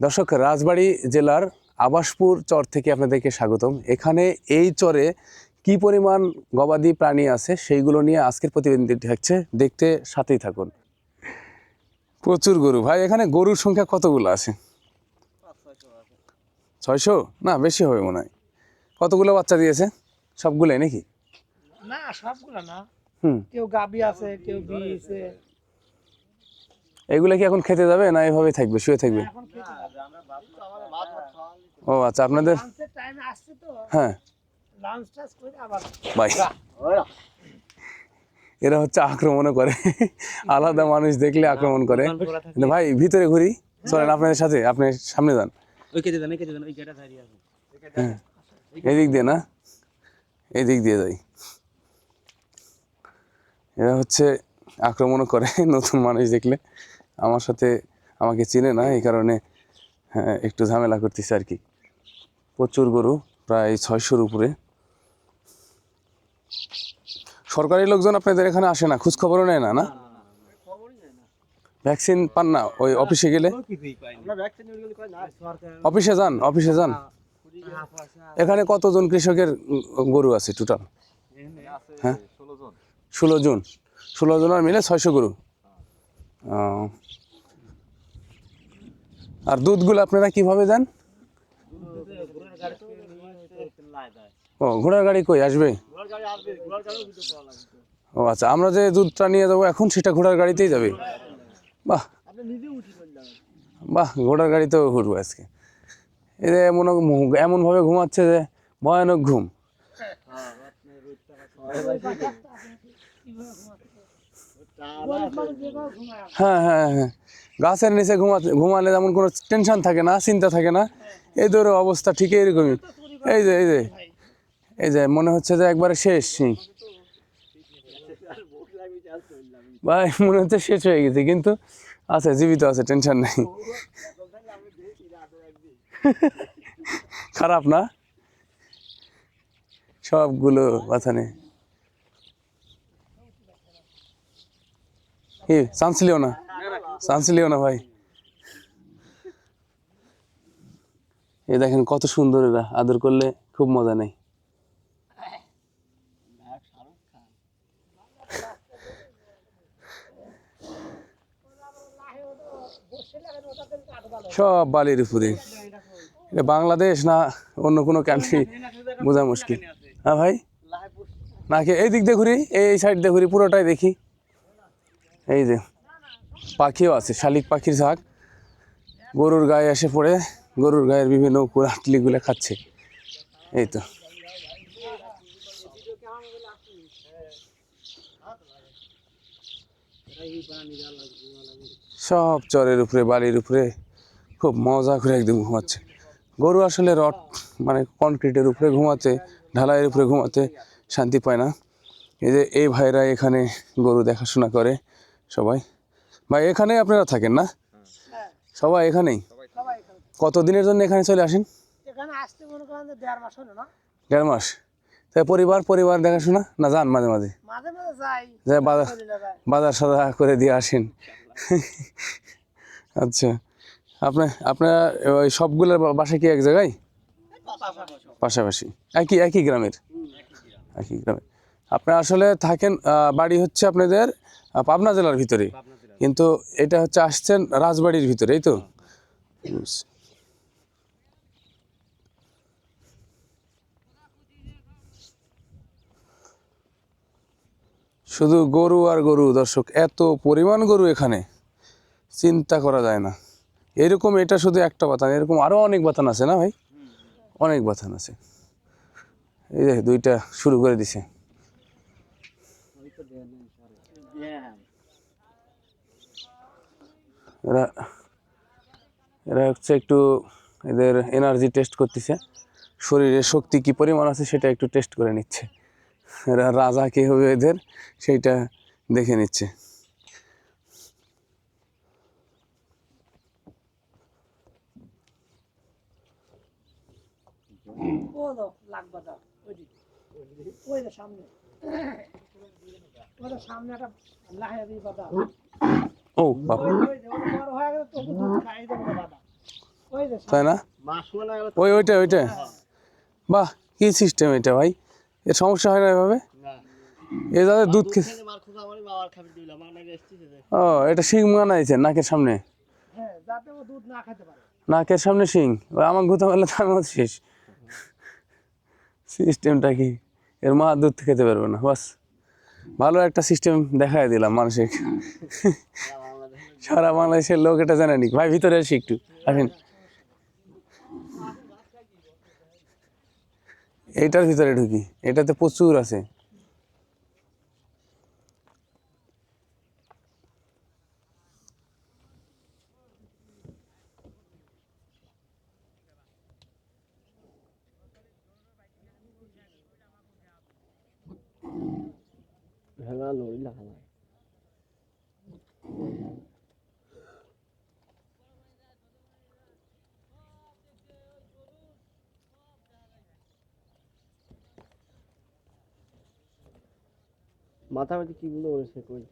দর্শক রাজবাড়ী জেলার আবাসপুর চর থেকে আপনাদেরকে স্বাগতম। এখানে এই চরে কি পরিমাণ গবাদি প্রাণী আছে সেইগুলো নিয়ে আজকের প্রতিবেদনটি থাকছে। দেখতে সাথেই থাকুন। প্রচুর গরু। ভাই এখানে গরুর সংখ্যা কতগুলো আছে? ছয়শো? না বেশি হবে মনে হয়। কতগুলো বাচ্চা দিয়েছে? সবগুলোই নাকি? না সবগুলো না। হুম। কেউ গাবি আছে কেউ বিয়েছে এগুলো কি এখন খেতে যাবে না এভাবেই থাকবে? শুয়ে থাকবে? ও আচ্ছা আপনাদের লাঞ্চের টাইমে আসছে তো। হ্যাঁ। লাঞ্চ টাচ করে আবার ভাই এরা হচ্ছে আক্রমণও করে। আলাদা মানুষ দেখলে আক্রমণ করে। ভাই ভিতরে ঘুরি। চলেন আপনাদের সাথে আপনি সামনে যান। ওই কেটে দেন ওই কেটে দেন ওই গেটা দাঁড়িয়ে আছে এদিক দিয়ে না? এদিক দিয়ে যাই। এরা হচ্ছে আক্রমণও করে নতুন মানুষ দেখলে। আমার সাথে আমাকে চিনে না এই কারণে হ্যাঁ, একটু ঝামেলা করতেছে আর কি। প্রচুর গরু প্রায় ছয়শোর উপরে। সরকারি লোকজন আপনাদের এখানে আসে না খোঁজ খবরও নেয় না না? ভ্যাকসিন পান না ওই অফিসে গেলে? অফিসে যান অফিসে যান। এখানে কতজন কৃষকের গরু আছে টোটাল হ্যাঁ? ষোলো জন। ষোলো জনের মিলে ছয়শো গরু। আর দুধগুলো আপনারা কীভাবে দেন? ও ঘোড়ার গাড়ি কই? আসবে? ও আচ্ছা আমরা যে দুধটা নিয়ে যাব এখন সেটা ঘোড়ার গাড়িতেই যাবে। বাহ। বাহ ঘোড়ার গাড়িতেও ঘুরবো আজকে। এদের এমন এমনভাবে ঘুমাচ্ছে যে ভয়ানক ঘুম। হ্যাঁ হ্যাঁ হ্যাঁ। গাছের নিচে ঘুমালে যেমন কোনো টেনশন থাকে না, চিন্তা থাকে না। এই ধরো অবস্থা ঠিক এরকমই। এই যে এই যে এই যে, মনে হচ্ছে যে একবারে শেষ। ভাই, মনে হচ্ছে শেষ হয়ে গেছে, কিন্তু আছে, জীবিত আছে টেনশন নেই। খারাপ না? সবগুলো কথা কি চান্স না। চান্স না ভাই। এই দেখেন কত সুন্দর এরা, আদর করলে খুব মজা নেই। সব বালির উপরে। এটা বাংলাদেশ না অন্য কোনো কান্ট্রি বোঝা মুশকিল। হ্যাঁ ভাই? নাকি এই দিক দিয়ে ঘুরি, এই সাইড দিয়ে ঘুরি, পুরোটাই দেখি। এই যে, পাখিও আছে, শালিক পাখির ঝাঁক। গরুর গায়ে এসে পড়ে, গরুর গায়ের বিভিন্ন কুড়াটলিগুলো খাচ্ছে। এই তো। সব চরের উপরে বালির উপরে, খুব মজা করে একদম ঘুমাচ্ছে। গরু আসলে রড মানে কনক্রিটের উপরে ঘুমাতে ঢালাইয়ের উপরে ঘুমাতে শান্তি পায় না। এই যে, এই ভাইরা এখানে গরু দেখাশোনা করে। সবাই। ভাই এখানেই আপনারা থাকেন না? সবাই এখানেই? সবাই এখানে কত দিনের জন্য এখানে চলে আসেন? এখানে আসতে মনে করেন যে দেড় মাস হলো না। দেড় মাস। তাই পরিবার পরিবার দেখাশোনা না যান মাঝে মাঝে? মাঝে মাঝে যাই যে বাজার বাজার সাদা করে দিয়ে আসেন। আচ্ছা। আপনার আপনারা ওই সবগুলোর বাসা কি এক জায়গায়? পাশাপাশি। একই একই গ্রামের? একই গ্রামে। আপনি আসলে থাকেন বাড়ি হচ্ছে আপনাদের পাবনা জেলার ভিতরে। কিন্তু এটা হচ্ছে আসছেন রাজবাড়ির ভিতরে, এই তো? শুধু গরু আর গরু, দর্শক, এত পরিমাণ গরু এখানে। চিন্তা করা যায় না। এরকম এটা শুধু একটা বাথান, এরকম আরও অনেক বাথান আছে না ভাই? অনেক বাথান আছে। এই যে দুইটা শুরু করে দিছে। এরা এরা হচ্ছে একটু এদের এনার্জি টেস্ট করতেছে। শরীরে শক্তি কি পরিমাণ আছে সেটা একটু টেস্ট করে নিচ্ছে। এরা রাজা কে হবে এদের, সেইটা দেখে নিচ্ছে। সামনে। সামনে একটা ও বাবা। হয়ে তাই না? ওই ওইটা ওইটা। বাহ কি সিস্টেম এটা ভাই? এর সমস্যা হয় না এভাবে? এ যাদের দুধ খে মার খুঁজা আমার বাবার খাবি দিলাম আমার নাকি এসেছে যে। ও এটা শিং মানাইছে নাকের সামনে? হ্যাঁ যাতে ও দুধ না খেতে পারে। নাকের সামনে শিং? আমার গুতা মারলে তো আমি শেষ। সিস্টেমটা কি? এর মা দুধ খেতে পারবে না বাস। ভালো একটা সিস্টেম দেখাই দিলাম মানুষের। সারা বাংলাদেশের লোক এটা জানে নি। ভাই, ভিতরে আসি একটু। আসেন। এইটার ভিতরে ঢুকি। এটাতে প্রচুর আছে। ভেঙা লড়ি লাগা মাথা মাথা কি গুলো করেছে কই